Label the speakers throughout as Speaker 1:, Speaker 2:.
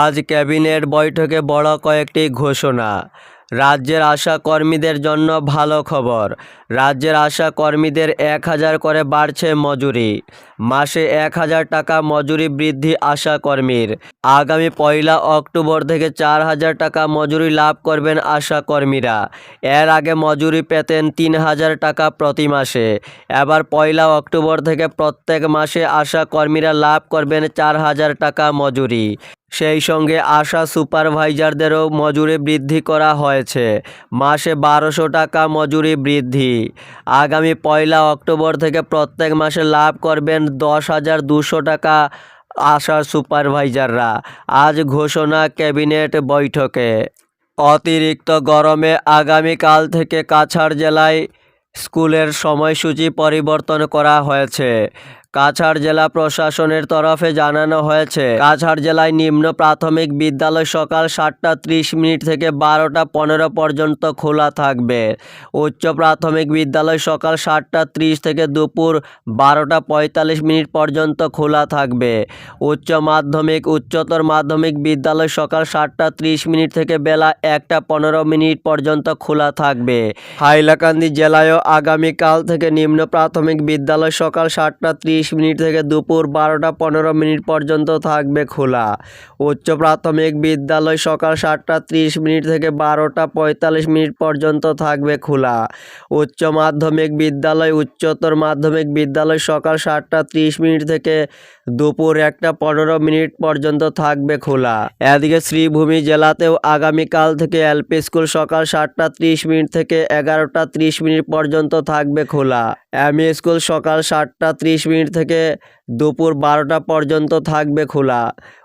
Speaker 1: আজ ক্যাবিনেট বৈঠকে বড় কয়েকটি ঘোষণা। রাজ্যের আশা কর্মীদের জন্য ভালো খবর। রাজ্যের আশা কর্মীদের এক হাজার করে বাড়ছে মজুরি। মাসে এক হাজার টাকা মজুরি বৃদ্ধি আশা কর্মীর। আগামী পয়লা অক্টোবর থেকে চার হাজার টাকা মজুরি লাভ করবেন আশা কর্মীরা। এর আগে মজুরি পেতেন তিন হাজার টাকা প্রতি মাসে। এবার পয়লা অক্টোবর থেকে প্রত্যেক মাসে আশা কর্মীরা লাভ করবেন চার হাজার টাকা মজুরি। সেই সঙ্গে আশা সুপারভাইজারদেরও মজুরি বৃদ্ধি করা হয়েছে। মাসে বারোশো টাকা মজুরি বৃদ্ধি। আগামী পয়লা অক্টোবর থেকে প্রত্যেক মাসে লাভ করবেন দশ হাজার দুশো টাকা আশা সুপারভাইজাররা। আজ ঘোষণা ক্যাবিনেট বৈঠকে। অতিরিক্ত গরমে আগামীকাল থেকে কাছাড় জেলায় স্কুলের সময়সূচি পরিবর্তন করা হয়েছে। কাছাড় জেলা প্রশাসনের তরফে জানানো হয়েছে। কাছাড় জেলায় নিম্ন প্রাথমিক বিদ্যালয় সকাল সাতটা ত্রিশ মিনিট থেকে বারোটা পনেরো পর্যন্ত খোলা থাকবে। উচ্চ প্রাথমিক বিদ্যালয় সকাল সাতটা ত্রিশ থেকে দুপুর বারোটা পঁয়তাল্লিশ মিনিট পর্যন্ত খোলা থাকবে। উচ্চ মাধ্যমিক, উচ্চতর মাধ্যমিক বিদ্যালয় সকাল সাতটা ত্রিশ মিনিট থেকে বেলা একটা পনেরো মিনিট পর্যন্ত খোলা থাকবে। হাইলাকান্দি জেলায়ও আগামীকাল থেকে নিম্ন প্রাথমিক বিদ্যালয় সকাল সাতটা ত্রিশ মিনিট থেকে দুপুর বারোটা পনেরো মিনিট পর্যন্ত থাকবে খোলা। উচ্চ প্রাথমিক বিদ্যালয় সকাল সাতটা ত্রিশ মিনিট থেকে বারোটা পঁয়তাল্লিশ মিনিট পর্যন্ত থাকবে খোলা। উচ্চ মাধ্যমিক বিদ্যালয়, উচ্চতর মাধ্যমিক বিদ্যালয় সকাল সাতটা ত্রিশ মিনিট থেকে দুপুর একটা পনেরো মিনিট পর্যন্ত থাকবে খোলা। এদিকে শ্রীভূমি জেলাতেও আগামীকাল থেকে এলপি স্কুল সকাল সাতটা ত্রিশ মিনিট থেকে এগারোটা ত্রিশ মিনিট পর্যন্ত থাকবে খোলা। এমই স্কুল সকাল সাতটা ত্রিশ মিনিট থেকে দুপুর বারোটা পর্যন্ত থাকবে খোলা।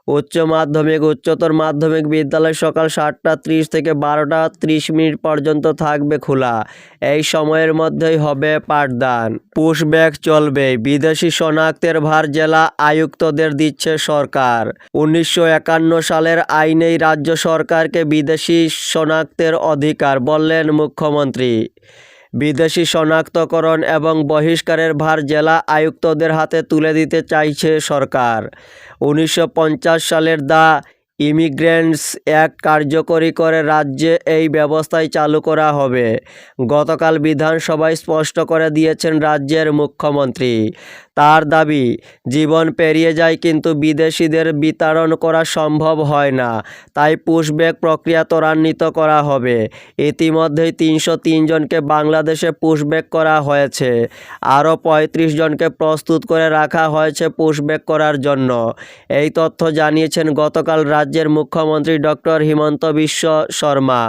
Speaker 1: উচ্চ মাধ্যমিক, উচ্চতর মাধ্যমিক বিদ্যালয় সকাল সাতটা ত্রিশ থেকে বারোটা ত্রিশ মিনিট পর্যন্ত থাকবে খোলা। এই সময়ের মধ্যেই হবে পাঠদান। পুশব্যাক চলবে। বিদেশি শনাক্তের ভার জেলা আয়ুক্তদের দিচ্ছে সরকার। উনিশশো একান্ন সালের আইনেই রাজ্য সরকারকে বিদেশি শনাক্তের অধিকার বললেন মুখ্যমন্ত্রী। বিদেশি শনাক্তকরণ এবং বহিষ্কারের ভার জেলা আয়ুক্তদের হাতে তুলে দিতে চাইছে সরকার। উনিশশো পঞ্চাশ সালের দা ইমিগ্রেন্টস এক কার্যকরী করে রাজ্যে এই ব্যবস্থায় চালু করা হবে। গতকাল বিধানসভায় স্পষ্ট করে দিয়েছেন রাজ্যের মুখ্যমন্ত্রী। তার দাবি, জীবন পেরিয়ে যায় কিন্তু বিদেশিদের বিতাড়ন করা সম্ভব হয় না, তাই পুশব্যাক প্রক্রিয়া ত্বরান্বিত করা হবে। ইতিমধ্যেই তিনশো জনকে বাংলাদেশে পুশব্যাক করা হয়েছে। আরও পঁয়ত্রিশ জনকে প্রস্তুত করে রাখা হয়েছে পুশব্যাক করার জন্য। এই তথ্য জানিয়েছেন গতকাল রাজ্যের মুখ্যমন্ত্রী ডক্টর হিমন্ত বিশ্ব শর্মা।